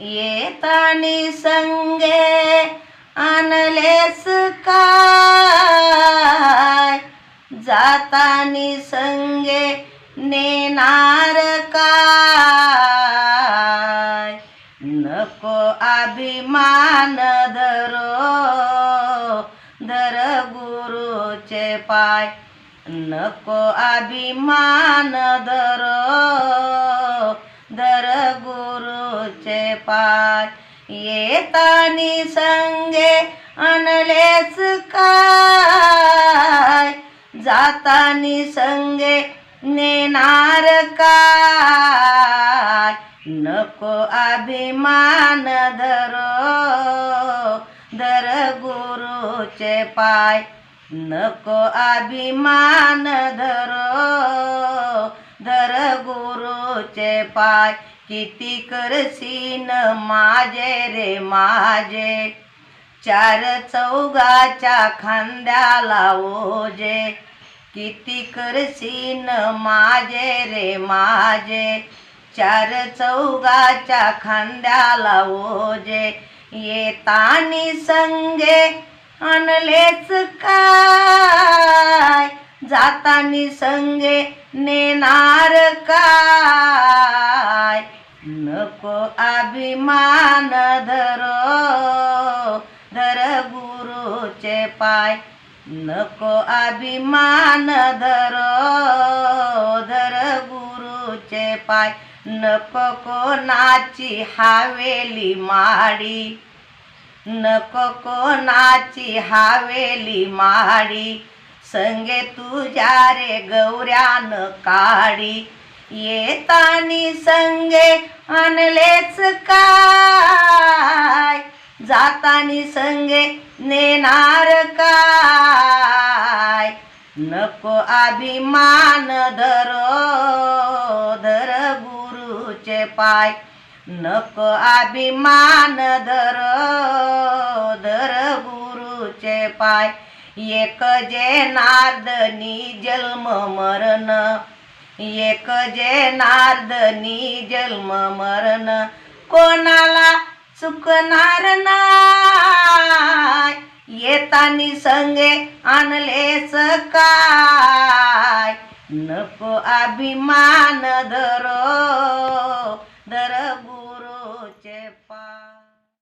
येतानी संगे आणलेस काय? जातानी संगे नेणार काय? नको अभिमान धरो धर गुरुचे पाय. नको अभिमान धरो. गुरुचे पाय येतानी संगे आणलेच काय? जातानी संगे नेणार काय? नको अभिमान धरो धर गुरुचे पाय. नको अभिमान धरो धर गुरुचे पाय किती करसीन माझे रे माझे? चार चौगाच्या खांद्याला ओजे किती करसीन माझे रे माझे? चार चौगाच्या खांद्याला ओजे येतानी संगे आणलेच काय? जातानी संगे नेणार काय? नको अभिमान धरो धर गुरुचे पाय. नको अभिमान धरो धर गुरुचे पाय. नको कोणाची हावेली माडी. नको कोणाची हावेली माडी. संगे तुझ्या रे गौऱ्यान काढी येतानी संगे आणलेच काय? जातानी संगे नेणार काय? नको अभिमान धरो धर गुरुचे पाय. नको अभिमान धरो धर गुरुचे पाय. एक जे नारदनी जन्म मरण एक जे नारदनी जन्म मरण. कोणाला चुकणार नाय येतानी संगे आणलेच काय? नको अभिमान धर